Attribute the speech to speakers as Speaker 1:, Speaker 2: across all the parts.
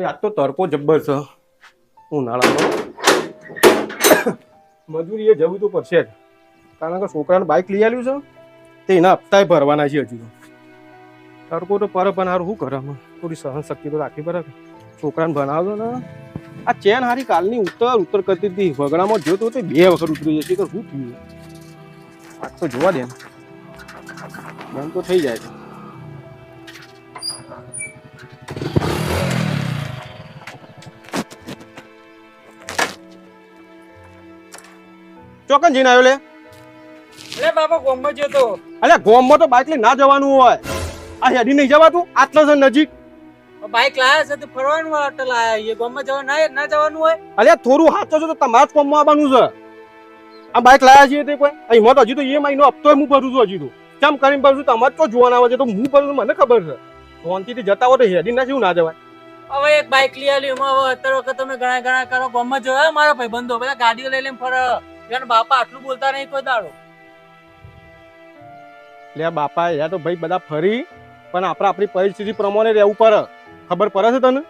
Speaker 1: અરે આજ તો તડકો જબ્બર છે. ઉનાળામાં મજૂરીએ જવું તો પડશે જ. કારણ કે છોકરાને બાઇક લઈ આવ્યું છે, તે એના હપ્તાએ ભરવાના છે હજુ તડકો તો પર હારું, શું કરે? થોડી સહન શક્તિ તો રાખવી પડે છોકરાને ભણાવજો ને. આ ચેન હારી કાલની ઉત્તર ઉત્તર કરતી હતી. વગડામાં જોતો તો બે વખત ઉતરી જશે. કે શું થયું? આજ તો જોવા દે. ને. એમ તો થઈ જાય છે. ચોકન જઈને આવ્યો લે.
Speaker 2: અરે બાપા ગોમમાં ગયો તો
Speaker 1: અલે ગોમમાં તો બાઇક લઈ ના જવાનું હોય. આ હેડી નહીં જવાતું? આટલા છે નજીક.
Speaker 2: બાઈક લાયા છે તો ફરવાનું એટલે લાયા એ ગોમમાં જવા ના ના જવાનું હોય?
Speaker 1: અલે થોડું હાચો છો તો તમારા જ કોમમાં આવવાનું છે. આ બાઇક લાયા છે તે કોઈ? અહીં તો હજી તો એ નો હપ્તો હું ભરું છું હજી તો. કેમ કરીને ભરું છું? તમારે તો જોવાના આવે છે તો હું ભરું મને ખબર છે. શાંતિથી જતા હોય તો હેડી ના જેવું ના જવાય.
Speaker 2: હવે એક બાઈક લઈ આવ્યું એમાં હવે અત્યારે વખત તમે ઘણા ઘણા કરો ગોમમાં જોયા મારા ભાઈબંધો બધા ગાડીઓ લઈ લઈને ફરે. એના બાપા આટલું બોલતા નહીં કોઈ દાડો.
Speaker 1: લે બાપા યાર તો ભાઈ બધા ફરી પણ આપણે આપણી પરિસ્થિતિ પ્રમાણે રહેવું પડે. ખબર પડે છે તને?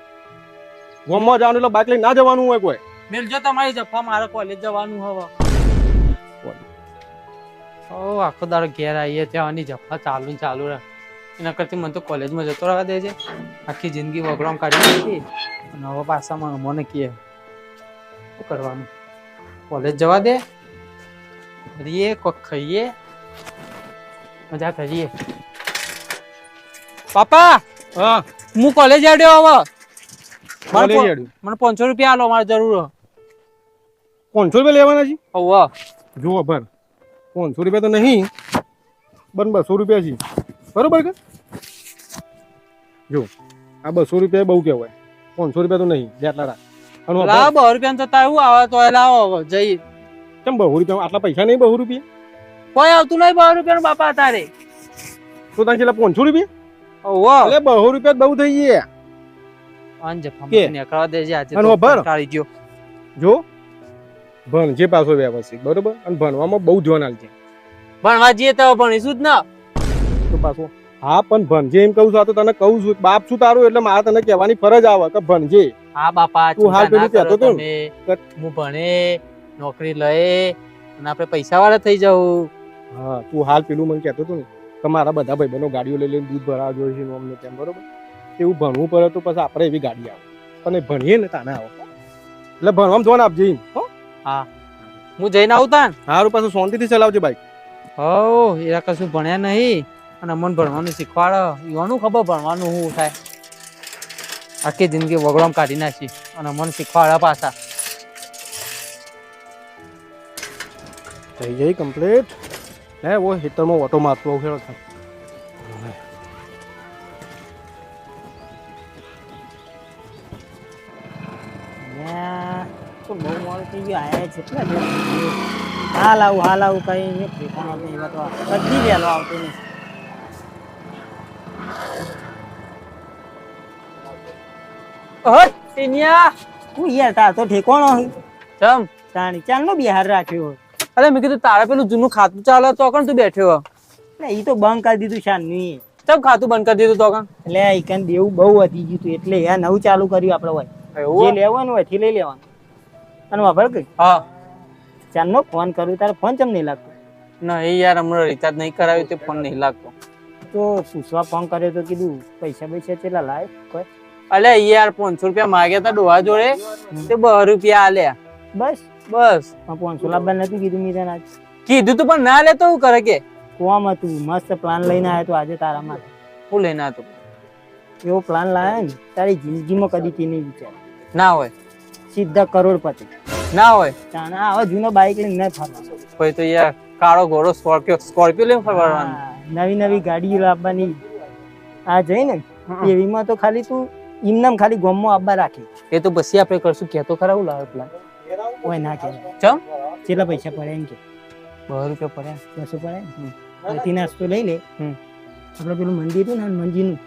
Speaker 1: ગોમમાં જવાનું એટલે બાઇક લઈને ના જવાનું હોય કોઈ.
Speaker 2: મેલજો તમારી જફા મારે કોલેજ જવાનું હવે. ઓ આખો દાડો ઘેર આવીએ ત્યાં આની જફા ચાલુ ને ચાલુ રહે. એના કરતી મને તો કોલેજમાં જતો રહેવા દે છે આખી જિંદગી વગડામ કાઢી નાખી. અને હવે પાછામાં મને કહે શું કરવાનું? કોલેજ જવા દે. ફરીએ કોક ખાઈએ. મજા કરીએ પાપા
Speaker 1: હા.
Speaker 2: હું કોલેજ આવ્યો હવે.
Speaker 1: કોલેજ
Speaker 2: મને મને પાંચસો રૂપિયા આલો મારે જરૂર
Speaker 1: પાંચસો રૂપિયા લેવાના છે?
Speaker 2: હવે.
Speaker 1: જુઓ ભર. પાંચસો રૂપિયા તો નહીં બન બસો રૂપિયા છે. બરોબર કે? જો આ બસો રૂપિયા બહુ કહેવાય. પાંચસો રૂપિયા તો નહીં જેટલા રાખ.
Speaker 2: લાવો બહુ રૂપિયા તો તારું આવે? તો લાવો હવે
Speaker 1: કેમ બહુ રૂપિયા? આટલા પૈસા નહીં બહુ રૂપિયા?
Speaker 2: કોઈ આવતું નહીં બહુ રૂપિયા બાપા તારે.
Speaker 1: તો તારે છેલ્લા પાંચસો રૂપિયા?
Speaker 2: ઓહો.
Speaker 1: એટલે બહુ રૂપિયા બહુ થઈ ગયા.
Speaker 2: અંજ
Speaker 1: કે?
Speaker 2: ફામ દેજે આજે તો ઊભા ગયો.
Speaker 1: જો પાછો વ્યવસ્થિત બરોબર? અને ભણવામાં બહુ ધ્યાન આલજે.
Speaker 2: ભણવા જઈએ તો ભણીશું જ ના.
Speaker 1: તો પાછો હા પણ ભણજે એમ કહું છું આ તો તને કહું છું. બાપ છું તારું એટલે મારે તને કહેવાની ફરજ આવે કે ભણજે.
Speaker 2: હા બાપા
Speaker 1: તું હાલ પેલું કહેતો હતો
Speaker 2: હું ભણે નોકરી લઈ અને આપણે પૈસા વાળા થઈ જવું
Speaker 1: હા તું હાલ પેલું મને કહેતો હતો ને કે મારા બધા ભાઈબંધો ગાડીઓ લઈ લઈને દૂધ ભરાવા જોઈએ છે અમને તેમ બરોબર? એવું ભણવું પડે તો પછી આપણે એવી ગાડી આવે. પણ એ ભણીએ ને તાને આવો. એટલે ભણવામાં ધ્યાન આપજે હા.
Speaker 2: હું. જઈને આવું તાન.
Speaker 1: સારું પાછું શાંતિથી ચલાવજે બાઈક.
Speaker 2: હો એરા કશું ભણ્યા નહીં. અને મન ભણવાનું શીખવાડે. એવાનું ખબર ભણવાનું શું થાય. આખી જિંદગી વગડામ કાઢી નાખી અને મન શીખવાડે પાછા.
Speaker 1: થઈ ગઈ કમ્પ્લીટ હે ઓ હિતરમાં ઓટો મારતો આવું ખેડો થાય
Speaker 3: બહુ મોડું થઈ ગયું. આયા છે? હાલ આવું હાલ આવું કઈ ઠેકાણો નહીં વહેલો આવતો નહીં
Speaker 2: ઓય ટીનિયા
Speaker 3: હું યાર તાર તો ઠેકાણો
Speaker 2: ચમ.
Speaker 3: તાણી ચાલનો બિહાર રાખ્યો
Speaker 2: અરે મેં કીધું તારે પેલું જૂનું ખાતું ચાલે તો કણ તું બેઠ્યો
Speaker 3: એટલે એ તો બંધ કરી દીધું શાનની
Speaker 2: ચમ ખાતું બંધ કરી દીધું તો કણ?
Speaker 3: એટલે દેવું બહુ વધી ગયું તું. એટલે નવું ચાલુ કર્યું આપણે હોય. જે લેવાનું હોયથી લઈ લેવાનું. અને વાપર કઈ
Speaker 2: હા.
Speaker 3: ચાલનો ફોન કરું તારે ફોન ચમ નહીં લાગતો?
Speaker 2: નહીં યાર હમણાં રિચાર્જ નહીં કરાવ્યું તે ફોન નહીં લાગતો.
Speaker 3: તો પૂછવા ફોન કર્યો તો કીધું પૈસા પૈસા ચેલા લાય? કોઈ?
Speaker 2: અલે યાર પાંચસો રૂપિયા માગ્યા તા ડોહા જોડે. તે બસો રૂપિયા આલ્યા
Speaker 3: બસ.
Speaker 2: બસ.
Speaker 3: પાંચસો લાવવા નથી કીધું મીરા તને આજ.
Speaker 2: કીધું તું પણ ના લે તો હું કરે કે?
Speaker 3: કોમ હતું મસ્ત પ્લાન લઈને આવ્યો તો આજે તારા માટે.
Speaker 2: હું લઈને આવતો
Speaker 3: એવો પ્લાન લાયા ને તારી જિંદગીમાં કદી તે નહીં વિચાર.
Speaker 2: ના હોય.
Speaker 3: સીધા કરોડપતિ.
Speaker 2: ના હોય.
Speaker 3: તાણે આવા જૂનો બાઇક લઈને ન ફરવા.
Speaker 2: કોઈ તો યાર કાળો ઘોડો સ્કોર્પિયો સ્કોર્પિયો લઈને ફરવાનું.
Speaker 3: નવી નવી ગાડીઓ લાવવાની. આ જઈને એવીમાં તો ખાલી તું ઇમનામ ખાલી ગોમમાં આબા રાખી.
Speaker 2: એ તો પછી આપણે કરશું કેતો ખરા હું લાવે પ્લાન
Speaker 3: ઓય ના કે
Speaker 2: ચમ?
Speaker 3: કેટલા પૈસા પડે એમ કે?
Speaker 2: બસો રૂપિયા પડે.
Speaker 3: બસો પડે ને નાસ્તો લઈ લે. આપણે પેલું મંદિર હતું ને
Speaker 2: મંદિરનું.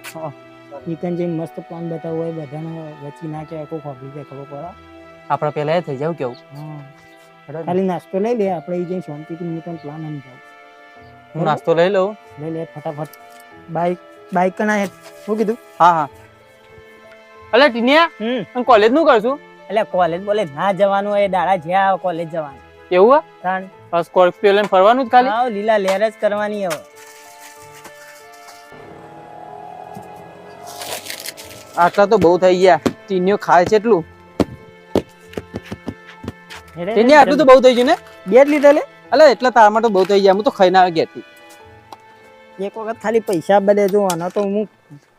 Speaker 3: ઈકન જઈને મસ્ત પ્લાન બતાવવો હોય બધાને વચ્ચે ના કે આખો ખોબી જાય ખબર પડે.
Speaker 2: આપણે પેલા એ થઈ જાવ કેવું?
Speaker 3: હા. ખાલી નાસ્તો લઈ લે આપણે એ જઈને શાંતિથી હું પ્લાન સમજાવું.
Speaker 2: હું નાસ્તો લઈ લઉં?
Speaker 3: લઈ લે ફટાફટ. બાઈક બાઈક કના હે શું કીધું?
Speaker 2: હા હા. અલે ટીનિયા
Speaker 3: હમ.
Speaker 2: કોલેજનું કરશું?
Speaker 3: એટલે કોલેજ બોલે ના જવાનું હોય દાડા જ્યાં કોલેજ જવાનું.
Speaker 2: એવું હા ત્રણ. સ્કોર્પિયો લઈને ફરવાનું જ ખાલી?
Speaker 3: હા લીલા લહેર જ કરવાની હવે.
Speaker 2: આટલા તો બહુ થઈ ગયા. ટીનિયો ખાય છે એટલું. ટીનિયા આટલું તો બહુ થઈ ગયું ને?
Speaker 3: બે જ લીધા લે
Speaker 2: અલે એટલા તારા માટે બહુ થઈ ગયા. હું તો ખાઈ ના ગયા
Speaker 3: એક વખત ખાલી પૈસા બદલે જો આના તો હું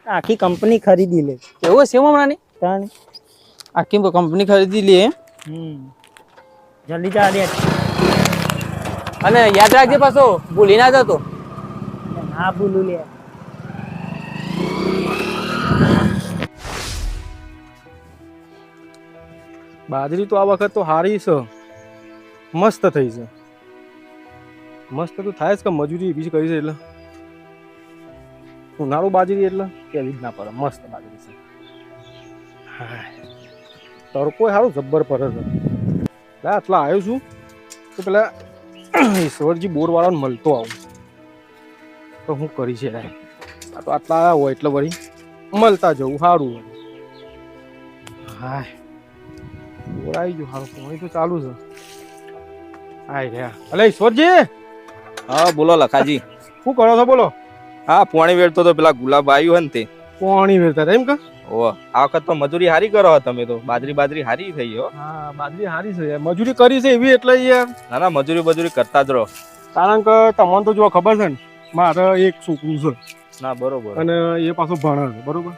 Speaker 3: આખી કંપની ખરીદી લે.
Speaker 2: એવું છે હમણાંની?
Speaker 3: તાણ.
Speaker 2: આખી કંપની ખરીદી લે.
Speaker 3: હમ. જલ્દી જા દે
Speaker 2: અને યાદ રાખજે પાછો ભૂલી ના જતો.
Speaker 3: હા ભૂલું લે.
Speaker 1: બાજરી તો આ વખત તો હારી છે. મસ્ત થઈ છે. મસ્ત તો થાય જ કે મજૂરી બીજી કરી છે એટલે. ઉનાળુ બાજરી એટલે? કેવી ના પડે? મસ્ત બાજરી છે. હા તડકો સારું જબ્બર પડે છે. એટલે આટલા આવ્યો છું. તો પેલા ઈશ્વરજી બોરવાળાને મળતો આવું. તો હું કરી છે. આ તો આટલા આવ્યા હોય એટલે વળી મળતા જવું સારું હોય. હાય. બોર આવી ગયું હારું. હોય તો ચાલુ છે. આઈ રહ્યા. અલે ઈશ્વરજી!
Speaker 4: હા બોલો લખાજી.
Speaker 1: શું કરો છો બોલો?
Speaker 4: હા પોણી વેળતો તો પેલા ગુલાબ આવ્યું હે ને તે.
Speaker 1: પાણી વેરતા એમ કે?
Speaker 4: ઓહ આ વખત તો મજૂરી હારી કરો તમે તો. બાજરી બાજરી હારી થઈ હો.
Speaker 1: હા બાજરી સારી છે મજૂરી કરી છે એવી એટલે યાર
Speaker 4: ના ના મજૂરી બજૂરી કરતા જ રહો.
Speaker 1: કારણ કે તમને તો જો ખબર છે ને મારે એક છોકરું છે.
Speaker 4: ના બરોબર.
Speaker 1: અને એ પાછું ભણે છે બરોબર.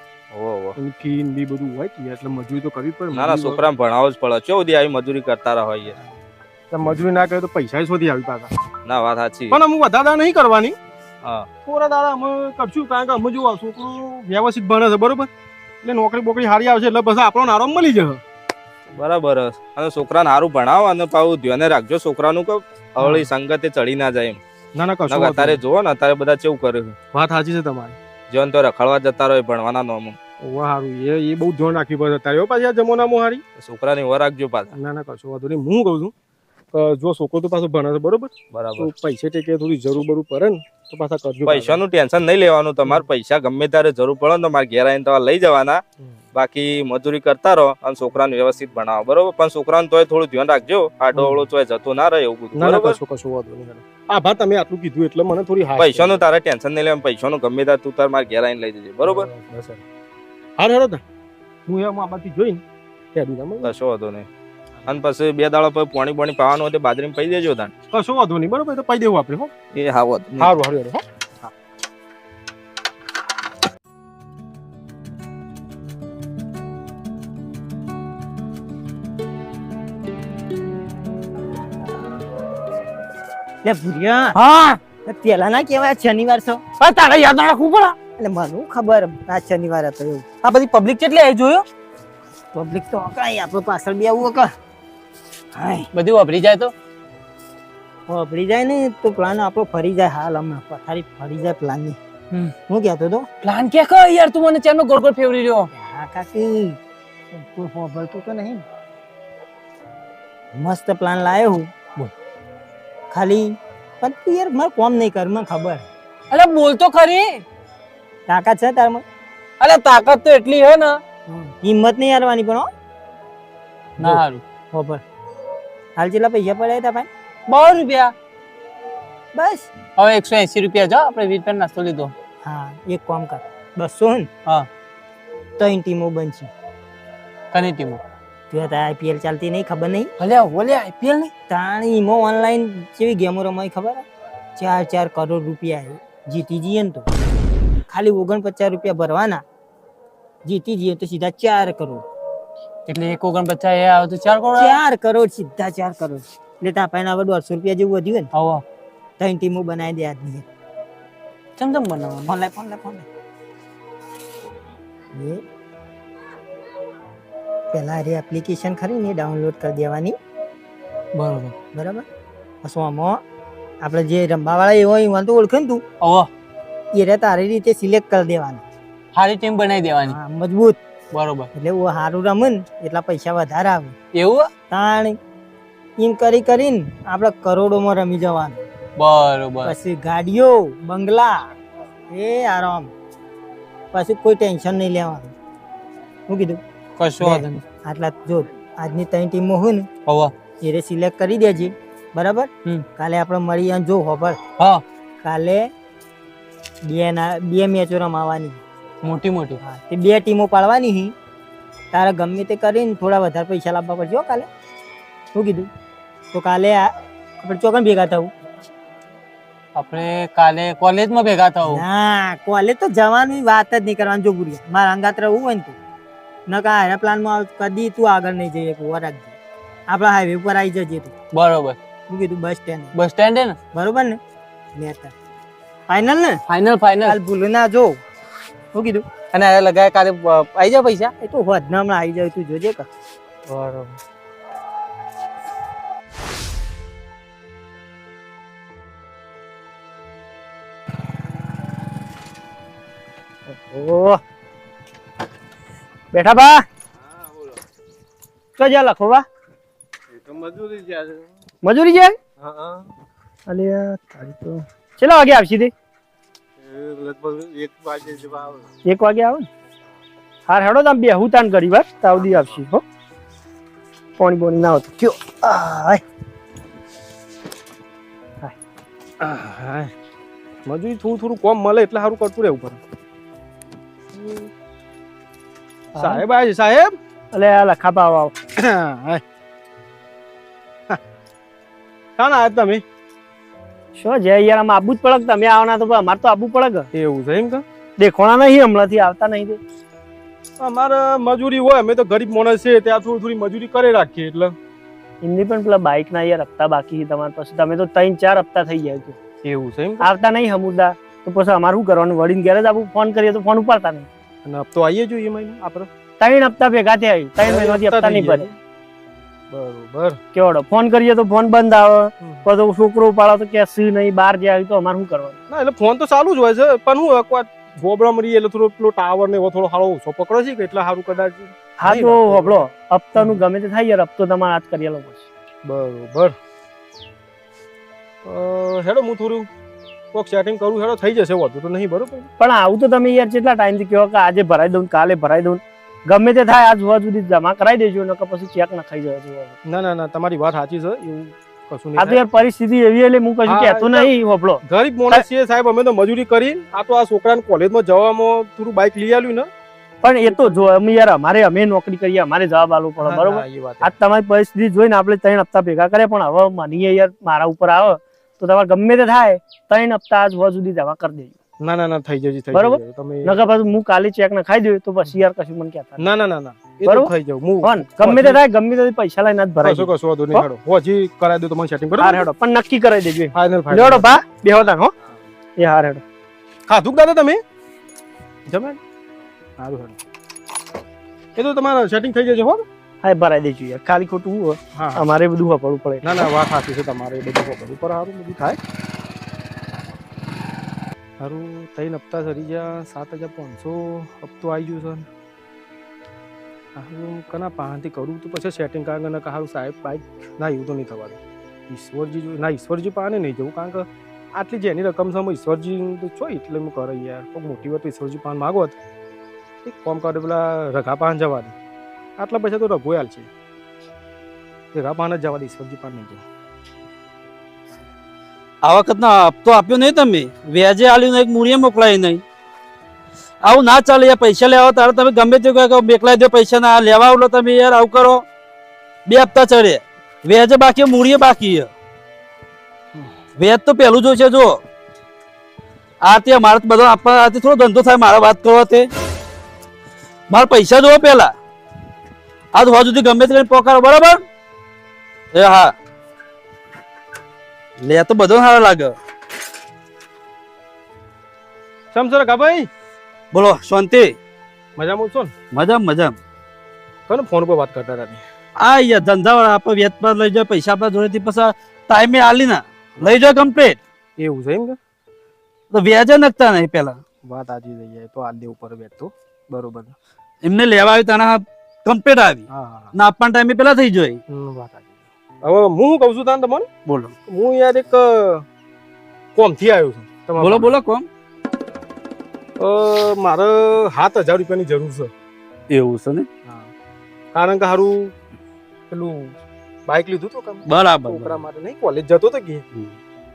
Speaker 1: ફી બી બધું હોય એટલે મજૂરી તો કરવી પડે
Speaker 4: ના છોકરાને ભણાવો જ પડે. ચો આવી મજૂરી કરતા રહો
Speaker 1: મજૂરી ના કરે તો પૈસા શોધી આવી પાછા.
Speaker 4: ના વાત સાચી.
Speaker 1: પણ અમુક વધારે નહીં કરવાની.
Speaker 4: હા.
Speaker 1: દાદા અમે કરશું કારણ કે અમે જો છોકરો વ્યવસ્થિત ભણે છે બરોબર? એટલે નોકરી બોકરી સારી આવશે એટલે પછી આપણો આરામ મળી જશે.
Speaker 4: બરાબર. અને છોકરાને સારું ભણાવો અને પાછું ધ્યાને રાખજો. છોકરાનું કે અવળી સંગતે ચડી ના જાય એમ.
Speaker 1: ના ના કશું
Speaker 4: અત્યારે જોવો ને અત્યારે બધા કેવું કરે છે.
Speaker 1: વાત સાચી છે તમારી.
Speaker 4: જીવન તો રખડવા જતા રહે ભણવાના નો
Speaker 1: ઓવા હારું. એ એ બહુ ધ્યાન રાખવી પડે અત્યારે. પાછી આ જમાનામાં છોકરાની
Speaker 4: છોકરાને વાર રાખજો પાછા.
Speaker 1: ના ના કશું વાંધો નહીં. હું કહું છું જો છોકરો તો પાછો ભણે છે બરોબર?
Speaker 4: બરાબર.
Speaker 1: પૈસા ટેકે થોડી જરૂર બરું પડે ને તો પાછા કરજો
Speaker 4: પૈસાનું ટેન્શન નહીં લેવાનું. તમારે પૈસા ગમે ત્યારે જરૂર પડે ને તમારે ઘેર આવીને તમારે લઈ જવાના. બાકી મજૂરી કરતા રહો અને છોકરાને વ્યવસ્થિત ભણાવો બરોબર? પણ છોકરાને તોય થોડું ધ્યાન રાખજો. આડો. અવળો તોય જતો ના રહે એવું બધું બરોબર?
Speaker 1: કશું કશું વાંધો નહીં. આભાર તમે આટલું કીધું એટલે મને થોડી
Speaker 4: પૈસાનું તારે ટેન્શન નહીં લેવાનું પૈસાનું ગમે ત્યારે તું તાર મારે ઘેર આવીને લઈ જજે બરોબર?
Speaker 1: હા. હાર હું એમ આ બાજુ જોઈને
Speaker 4: કશો વાંધો નહીં. અને પછી બે દાડા પછી પાણી પાણી પાવાનું હોય તો બાજરીમાં પી દેજો તાન
Speaker 1: કશું વાંધો નહીં બરોબર તો પાઈ દેવું આપણે હો.
Speaker 4: એ હા વાંધો
Speaker 1: સારું સારું હો.
Speaker 3: લે ભૂરિયા
Speaker 2: હા?
Speaker 3: પેલા ના કેવાય શનિવાર છો?
Speaker 2: પણ તારે યાદ ના રાખવું પડે.
Speaker 3: એટલે મને ખબર આ શનિવાર હતો એવું.
Speaker 2: આ બધી પબ્લિક કેટલી આવી જોયો?
Speaker 3: પબ્લિક તો કઈ આપણો પાછળ બે આવું કે હાય
Speaker 2: બધી વાપરી જાય તો?
Speaker 3: વાપરી જાય ને તો પ્લાન આપણો ફરી જાય હાલ હમણાં. પથારી ફરી જાય
Speaker 2: પ્લાનની.
Speaker 3: હું કહેતો તો
Speaker 2: પ્લાન કે કહો યાર તું મને ચેનો ગોળ ગોળ ફેવરી રહ્યો?
Speaker 3: હા કાકી. કોઈ હોભળતું તો નહીં. મસ્ત પ્લાન લાયો હું.
Speaker 2: બોલ.
Speaker 3: ખાલી પણ તું યાર મારે કોમ નહીં કર મને ખબર.
Speaker 2: અરે બોલ તો ખરી.
Speaker 3: તાકાત છે તારમાં?
Speaker 2: અરે તાકાત તો એટલી હે ને.
Speaker 3: હિંમત નહીં હારવાની પણ
Speaker 2: ના હારું.
Speaker 3: હોભળ. હાલ જેટલા પૈસા પડ્યા હતા ભાઈ?
Speaker 2: બહુ રૂપિયા.
Speaker 3: બસ.
Speaker 2: હવે એકસો એસી રૂપિયા જાઓ આપણે વીસ રૂપિયા નાસ્તો લીધો.
Speaker 3: હા એક કામ કર. બસો ને?
Speaker 2: હા.
Speaker 3: ત્રણ ટીમો બનશે.
Speaker 2: કની ટીમો?
Speaker 3: તું હતા આઈપીએલ ચાલતી નહીં ખબર નહીં?
Speaker 2: ભલે ઓલે આઈપીએલ નહીં
Speaker 3: તાણી ઈમો ઓનલાઈન જેવી ગેમો રમાય ખબર? ચાર ચાર કરોડ રૂપિયા જીતી જઈએ ને તો. ખાલી ઓગણપચાસ રૂપિયા ભરવાના. જીતી જઈએ તો સીધા ચાર કરોડ.
Speaker 2: એટલે એક ઓગણપચાસ એ આવે તો ચાર કરોડ
Speaker 3: ચાર કરોડ સીધા ચાર કરોડ. એટલે તાપાઈને હવે દોઢસો રૂપિયા જેવું વધ્યું ને.
Speaker 2: હવે
Speaker 3: ત્રણ ટીમો બનાવી દે આજની
Speaker 2: ચમ ચમ બનાવો
Speaker 3: ફોન લાય ફોન લાય ફોન લાય. પેલા રે એપ્લિકેશન ખરી ને ડાઉનલોડ કરી દેવાની.
Speaker 2: બરોબર.
Speaker 3: બરાબર? પછી આમાં આપણે જે રમવાવાળા એવો હોય તો ઓળખે ને તું.
Speaker 2: આવો.
Speaker 3: એ રે તારી રીતે સિલેક્ટ કરી દેવાનું.
Speaker 2: સારી ટીમ બનાવી દેવાની.
Speaker 3: મજબૂત.
Speaker 2: બરોબર.
Speaker 3: એટલે હું સારું રમે ને એટલા પૈસા વધારે આવે.
Speaker 2: એવું
Speaker 3: તાણ એમ કરી કરીને આપણે કરોડોમાં રમી જવાનું.
Speaker 2: બરોબર.
Speaker 3: પછી ગાડીઓ બંગલા એ આરામ. પછી કોઈ ટેન્શન નહીં લેવાનું.
Speaker 5: શું કીધું?
Speaker 2: કશો વાંધો નહીં.
Speaker 5: આટલા જો આજની ત્રણ ટીમો હોય ને
Speaker 2: હોવા.
Speaker 5: એને સિલેક્ટ કરી દેજે. બરાબર. કાલે આપણે મળી અને જો હોબર
Speaker 2: હા.
Speaker 5: કાલે બે ના બે મેચો રમાવાની.
Speaker 2: મોટી મોટી.
Speaker 5: હા તે બે ટીમો પાડવાની હી. તારે ગમે તે કરીને થોડા વધારે પૈસા લાવવા પડશે હો કાલે. શું કીધું? તો કાલે આ આપણે ચોકન ભેગા થવું
Speaker 2: આપણે કાલે કોલેજમાં ભેગા થવું
Speaker 5: ના કોલેજ તો જવાની વાત જ નહીં કરવાની જો ગુરિયા મારા અંગાત રહેવું હોય ને તું. ન કા હારા પ્લાનમાં કદી તું આગળ નહીં જઈએ ઊભા રાખજે. આપણા હાઈવે ઉપર આવી જજે તું.
Speaker 2: બરોબર.
Speaker 5: શું કીધું? બસ સ્ટેન્ડ
Speaker 2: બસ સ્ટેન્ડ ને?
Speaker 5: બરોબર ને? લેતા ફાઇનલ ને?
Speaker 2: ફાઇનલ ફાઇનલ
Speaker 5: કાલ ભૂલ ના જો. શું કીધું?
Speaker 2: અને આ લગાય કાલે આવી જાય પૈસા?
Speaker 5: એ તો હોદ હમણાં આવી જાય તું જોજે કા.
Speaker 2: બરોબર.
Speaker 5: ઓહ. બેઠા બા. તો જા લખો બા?
Speaker 1: મજૂરી જાય
Speaker 5: મજૂરી જાય?
Speaker 1: હા
Speaker 5: અલે તારી તો કેટલા વાગે આવશી તે?
Speaker 1: લગભગ એક વાગે જેવા આવે.
Speaker 5: એક વાગે આવે ને? હાર હેડો તમે બે હું તાન કરી વાર તાવદી આવશે હો. પાણી બોણી ના હોતું કયો? આય
Speaker 1: હા મજૂરી થોડું થોડું કોમ મળે એટલે સારું કરતું રહેવું પડે. સાહેબ આવે છે સાહેબ?
Speaker 5: અલે આ લખા પાવ આવો.
Speaker 1: હા આયા તમે?
Speaker 5: શું જય યાર આમ આબુ જ પડક તમે આવવાના તો અમારે તો આબુ પડક
Speaker 1: એવું છે એમ કે?
Speaker 5: દેખોણા નહીં હમણાંથી આવતા નહીં તે.
Speaker 1: અમારે મજૂરી હોય અમે તો ગરીબ માણસ છે ત્યાં થોડી થોડી મજૂરી કરી રાખીએ એટલે.
Speaker 5: એમની પણ પેલા બાઇક ના યાર હપ્તા બાકી છે તમારી પાસે તમે તો ત્રણ ચાર હપ્તા થઈ ગયા છો.
Speaker 1: એવું છે એમ
Speaker 5: આવતા નહીં હમુદા. તો પછી અમારે શું કરવાનું? વડીને ઘરે જ આપણું ફોન કરીએ તો ફોન ઉપાડતા નહીં.
Speaker 1: અને હપ્તો આવીએ જોઈએ મહિને આપણે?
Speaker 5: ત્રણ હપ્તા ભેગા થયા ત્રણ મહિનાથી હપ્તા નહીં ભરે
Speaker 1: બરોબર.
Speaker 5: કેવડો? ફોન કરીએ તો ફોન બંધ આવે. પછી છોકરો ઉપાડો તો કે સી નહીં બહાર આવી તો અમારે શું કરવાનું?
Speaker 1: ના એટલે ફોન તો ચાલુ જ હોય છે પણ હું એક વાર ગોબરા મરી એટલે થોડો પેલો ટાવર ને એવો થોડો સારો ઓછો પકડો છે કે એટલે સારું કદાચ
Speaker 5: હા તો હોબળો હપ્તાનું ગમે તે થાય યાર હપ્તો તમારે હાથ કરી લો પછી.
Speaker 1: બરોબર. હેડો હું થોડું કોક સેટિંગ કરું હેડો થઈ જશે વધુ તો નહીં બરોબર.
Speaker 5: પણ આવું તો તમે યાર કેટલા ટાઈમથી કહો કે આજે ભરાઈ દઉં કાલે ભરાઈ દઉં ગમે તે થાય આજ હોવા સુધી જમા કરાવી દેજો નકર પછી ચેક ના ખાઈ જાય
Speaker 1: ના ના ના તમારી વાત સાચી છે એવું કશું
Speaker 5: આ તો યાર પરિસ્થિતિ એવી એટલે હું કશું કહેતો નહીં
Speaker 1: હોપળો ગરીબ માણસ છે સાહેબ અમે તો મજૂરી કરી આ તો આ છોકરાને કોલેજમાં જવામાં થોડું બાઇક લઈ આવ્યું ને.
Speaker 5: પણ એ તો જો અમે યાર અમારે અમે નોકરી કરીએ અમારે જવાબ આલવો પડે બરોબર? આ તમારી પરિસ્થિતિ જોઈને આપણે ત્રણ હપ્તા ભેગા કરે પણ હવે માનીએ યાર મારા ઉપર આવે. તો તમારે ગમે તે થાય ત્રણ હપ્તા આજ હોવા સુધી જવા કરી દેજો.
Speaker 1: ના ના ના થઈ જશે થઈ
Speaker 5: બરોબર?
Speaker 1: તમે
Speaker 5: નકા પાછું હું કાલે ચેક ના ખાઈ દઉં તો પછી યાર કશું મને કહેતા.
Speaker 1: ના ના ના ના. એ તો
Speaker 5: બરોબર?
Speaker 1: થઈ જાવ હું
Speaker 5: ફોન ગમે તે થાય ગમે તે પૈસા લઈને જ ભરાય
Speaker 1: કશું કશું વાંધો નહીં હેડો. હજી કરાવી દઉં તમારું સેટિંગ બરોબર?
Speaker 5: હેડો પણ નક્કી કરાવી દેજો
Speaker 1: ફાઇનલ
Speaker 5: લેડો
Speaker 1: હેડો
Speaker 5: બા બેહો તાન હો. એ હાર હેડો.
Speaker 1: ખાધું દાદા તમે? જમે? સારું હેડો. એ તો તમારે સેટિંગ થઈ જશે હો?
Speaker 5: હા ભરાઈ દેજો યાર. ખાલી ખોટું. અમારે બધું વાપરવું પડે.
Speaker 1: ના ના વાત સાચી છે તમારે બધું ખબર ઉપર સારું બધું થાય. સારું ત્રણ હપ્તા સરી ગયા, સાત હજાર પાંચસો હપ્તો આવી ગયો છે સારું કના પાસેથી કરું તો પછી સેટિંગ કારણ કે નકર સારું સાહેબ બાઈક, ના, એવું તો નહીં થવાનું. ઈશ્વરજી જો, ના, ઈશ્વરજી પાને નહીં જવું કારણ કે આટલી જેની રકમ છે ઈશ્વરજી તો છો, એટલે હું કરે યાર. કોઈ મોટી વાત ઈશ્વરજી પાન માગો એક કોમ કરે પેલા રઘા પાન જવા દે. આટલા પૈસા તો રઘુ હાલ છે રઘા પાન ઈશ્વરજી પાન નહીં જવું.
Speaker 6: આ વખતનો હપ્તો આપ્યો નહીં તમે. વ્યાજે આલ્યું નહીં મૂળીએ મોકલાય નહીં. આવું ના ચાલે યાર, પૈસા લેવા તારે તમે ગમે તે કહો મોકલાઈ દો પૈસા ના, લેવા આવલો તમે યાર, આવું કરો. બે હપ્તા ચડે. વ્યાજે બાકી મૂળીએ બાકી વ્યાજ તો પેલું જોઈશે જો. આ તે મારે તો બધો આપવા આથી થોડો ધંધો થાય, મારા વાત કરો તે. મારા પૈસા જોવો પહેલા. આ તો હજુ સુધી ગમે તે પોકારો, બરાબર? એ હા. લે તો બધો સારો લાગે.
Speaker 1: સમસર કા ભાઈ
Speaker 6: બોલો શાંતિ.
Speaker 1: મજામાં છો
Speaker 6: મજા મજા
Speaker 1: કોને ફોન પર વાત કરતા હતા
Speaker 6: આ યાર ધંધા વાળા આપણે વેત પર લઈ જાય પૈસા આપણા જોડેથી પછી ટાઈમે આલી ના. લઈ જાય કમ્પ્લીટ
Speaker 1: એવું છે એમ કે?
Speaker 6: તો વ્યાજ નખતા નહીં પેલા.
Speaker 1: વાત આજી થઈ જાય તો આલ દે ઉપર બેઠતો બરોબર.
Speaker 6: એમને લેવા આવી તને કમ્પ્લીટ આવી. ના આપવાના ટાઈમે પેલા થઈ જાય.
Speaker 1: વાત હવે હું શું કહું છું તાન તમને?
Speaker 6: બોલો.
Speaker 1: હું યાર એક કોમથી આવ્યો છું તમારા
Speaker 6: બોલો બોલો કોમ.
Speaker 1: મારે સાત હજાર રૂપિયાની જરૂર છે.
Speaker 6: એવું છે ને?
Speaker 1: કારણ કે હારું પેલું બાઇક લીધું તો
Speaker 6: બરાબર
Speaker 1: છોકરા માટે નહીં કોલેજ જતો તો કે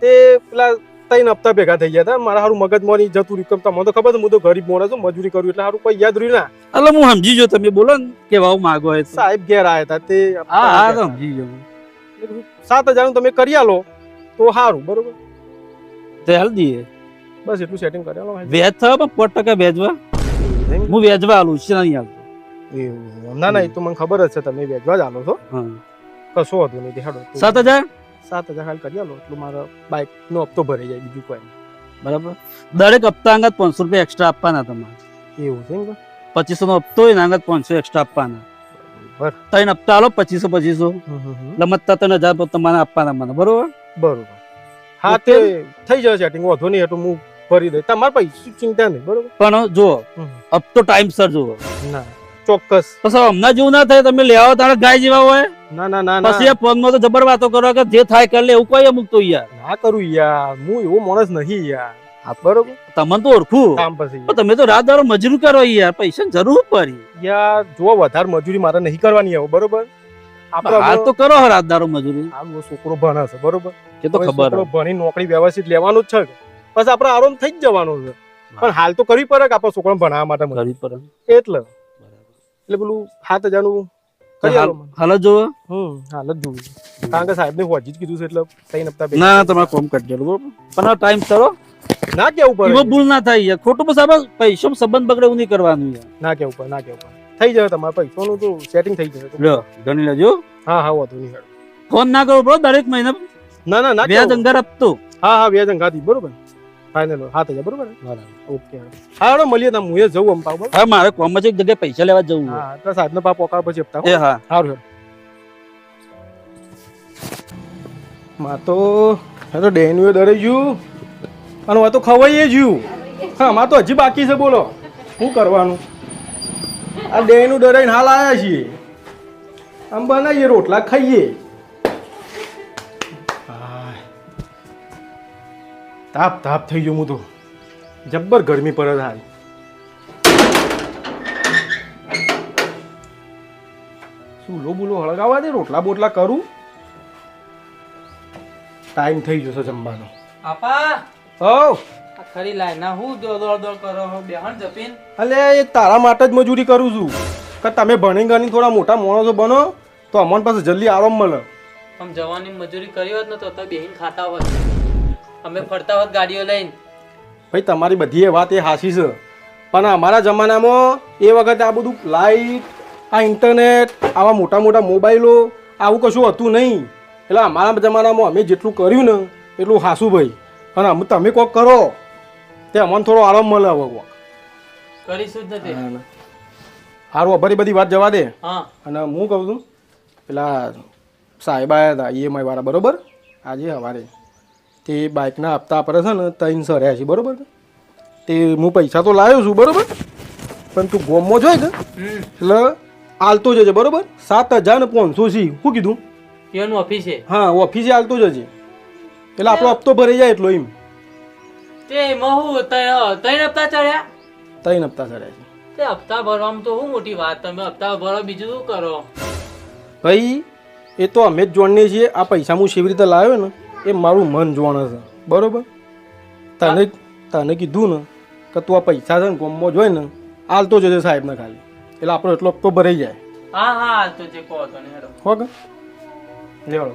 Speaker 1: તે પેલા ત્રણ હપ્તા ભેગા થઈ ગયા હતા. મારા હારું મગજ મોરી જતું રહ્યું. તમને તો ખબર હું તો ગરીબ મોડા છું મજૂરી કરું એટલે હારું કોઈ યાદ રહ્યું ના.
Speaker 6: એટલે હું સમજી જો તમે બોલો ને કે વાવ માગો
Speaker 1: સાહેબ ઘેર આવ્યા હતા તે
Speaker 6: હા હા સમજી
Speaker 1: કીધું, સાત હજારનું તમે કરી આલો તો સારું બરોબર?
Speaker 6: તે હાલ દઈએ.
Speaker 1: બસ એટલું સેટિંગ કરી આલો.
Speaker 6: વેજ થયો પણ પોત ટકા વેજવા હું વેજવા આલું છે નહીં
Speaker 1: એવું ના ના એ તો મને ખબર જ છે તમે વેચવા જ આલો છો.
Speaker 6: હા.
Speaker 1: કશો હતું નહીં દેખાડો.
Speaker 6: સાત હજાર?
Speaker 1: સાત હજાર ખાલી કરી આલો એટલું મારા બાઇક નો હપ્તો ભરાઈ જાય બીજું કોઈ
Speaker 6: બરાબર. દરેક હપ્તા અંગત પાંચસો રૂપિયા એક્સ્ટ્રા આપવાના તમારે.
Speaker 1: એવું છે
Speaker 6: પચીસો નો હપ્તો હોય ને અંગત પાંચસો એક્સ્ટ્રા આપવાના. ત્રણ હપ્તા આલો પચીસો પચીસો.
Speaker 1: હમ હમ હમ.
Speaker 6: એટલે મતતા ત્રણ હજાર તમારે આપવાના મને બરોબર?
Speaker 1: બરોબર. હા તે થઈ જશે સેટિંગ વાંધો નહીં એટલું હું ભરી દઈશ. તમારે પૈસા ચિંતા નહીં બરોબર?
Speaker 6: પણ
Speaker 1: જો.
Speaker 6: હપ્તો ટાઈમસર જુઓ.
Speaker 1: ના ચોક્કસ.
Speaker 6: પછી હમણાં જેવું ના થાય તમે લેવા તારે ગાય જેવા હોય.
Speaker 1: ના ના ના ના.
Speaker 6: પછી ફોનમાં તો જબર વાતો કરો કે જે થાય કરી લે એવું કોઈ અમુક તો યાર.
Speaker 1: ના કરું યાર હું એવો માણસ નહીં યાર. હા બરોબર.
Speaker 6: તમને તો ઓળખું.
Speaker 1: કામ પછી.
Speaker 6: પણ તમે તો રાત દાડો મજૂરી કરો યાર પૈસા જરૂર પડી.
Speaker 1: યાર જો વધારે મજૂરી મારે નહીં કરવાની હવે બરોબર? આપણે
Speaker 6: હાલ તો કરો રાત દાડો મજૂરી.
Speaker 1: હાલ છોકરો ભણે છે બરોબર?
Speaker 6: એ તો ખબર
Speaker 1: છોકરો ભણી નોકરી વ્યવસ્થિત લેવાનું જ છે બસ આપણે આરામ થઈ જ જવાનું છે. પણ હાલ તો કરવી પડે કે છોકરો ભણવા ભણાવવા માટે
Speaker 6: કરવી પડે.
Speaker 1: એટલે. એટલે પેલું સાત હજારનું આલો મને.
Speaker 6: હાલ જ જોવો
Speaker 1: હમ હાલ જ જોવું કારણ કે સાહેબને હોજી જ કીધું છે એટલે ત્રણ હપ્તા
Speaker 6: ના તમારે કોમ કરી દેલો બરોબર? પણ ટાઈમ કરો.
Speaker 1: ના કેવું પડે?
Speaker 6: એમાં ભૂલ ના થાય યાર. ખોટું પછી આપણે પૈસા સંબંધ બગડે એવું નહીં કરવાનું યાર.
Speaker 1: ના કેવું પડે ના કેવું પડે. થઈ જાય તમારે પૈસાનું તો સેટિંગ થઈ જાય
Speaker 6: લ્યો ગણી લેજો.
Speaker 1: હા હા વાંધો નહીં
Speaker 6: ફોન ના કરો બરો દરેક મહિને
Speaker 1: ના ના ના
Speaker 6: વ્યાજ અંગાર આપતો.
Speaker 1: હા હા વ્યાજ અંગાતી બરોબર? ફાઇનલ સાત હજાર બરોબર? ને? ઓકે હા હેડો મળીએ તમે હું એ જવું આમ પાવ
Speaker 6: હા મારે કોમ જ એક જગ્યાએ પૈસા લેવા જવું
Speaker 1: હા તો સાહેબને પા પોકાર પછી આપતા
Speaker 6: એ હા.
Speaker 1: સારું. માં તો હે તો ડેન્યુ દરે ગયું અને હવે તો ખવાઈએ જ્યું હા મારે તો હજી બાકી છે બોલો. શું કરવાનું? આ ડેનું ડરાઈને હાલ આવ્યા છીએ. આમ બનાવીએ રોટલા ખાઈએ. તાપ તાપ થઈ ગયું હું તો. જબ્બર ગરમી પડે છે હાલ. ચૂલો બુલો હળગાવા દે રોટલા બોટલા કરું? ટાઈમ થઈ જશે જમવાનો.
Speaker 2: આપા!
Speaker 1: હો
Speaker 2: ખરી લાય. ના હું દોડ દોડ કરો છો બેહણ જપીન.
Speaker 1: અલે એ તારા માટે જ મજૂરી કરું છું. કે તમે ભણી ગણી થોડા મોટા માણસો બનો તો અમને પાસે જલ્દી આરામ મળે.
Speaker 2: આમ જવાની મજૂરી કરી હોત ને તો તો બેહીન ખાતા હોત. અમે ફરતા હોત ગાડીઓ લઈને.
Speaker 1: ભાઈ તમારી બધી એ વાત એ હાસી છે. પણ અમારા જમાનામાં એ વખતે આ બધું લાઈટ આ ઇન્ટરનેટ આવા મોટા મોટા મોબાઈલો આવું કશું હતું નહીં. એટલે અમારા જમાનામાં અમે જેટલું કર્યું ને એટલું હાસું ભાઈ. અને અમે તમે કોક કરો. તે અમને થોડો આરામ મળે હવે કોક.
Speaker 2: કરીશું જ નથી
Speaker 1: સારું અભરી બધી વાત જવા દે.
Speaker 2: હા.
Speaker 1: અને હું કહું છું પેલા સાહેબ આવ્યા હતા ઈએમઆઈ વાળા બરોબર? આજે સવારે. તે બાઇકના હપ્તા પર છે ને ત્રણસો રહ્યા છે બરોબર? તે હું પૈસા તો લાવ્યો છું બરોબર? પણ તું ગોમો જોઈ ને એટલે હાલતો જજે બરોબર? સાત હજાર ને પાંચસો છે શું કીધું?
Speaker 2: એનું ઓફિસ
Speaker 1: હા ઓફિસે હાલતો જજે. એટલે આપણો હપ્તો ભરાઈ જાય એટલો એમ.
Speaker 2: તે મહુ ત્રણ હપ્તા ચડ્યા?
Speaker 1: ત્રણ હપ્તા ચડ્યા છે.
Speaker 2: તે હપ્તા ભરવામાં તો શું મોટી વાત? તમે હપ્તા ભરો બીજું શું કરો?
Speaker 1: ભાઈ એ તો અમે જ જોણીએ છીએ. આ પૈસા હું કેવી રીતે લાવ્યો ને એ મારું મન જોણ છે. બરોબર? તને તને કીધું ને કે તું આ પૈસા છે ને ગોમમાં જોઈ ને આલતો જજે સાહેબને ખાલી. એટલે આપણો એટલો હપ્તો ભરાઈ જાય.
Speaker 2: હા હા હાલ તો જે કહો તો ને હેડો
Speaker 1: હો કે? લેવડો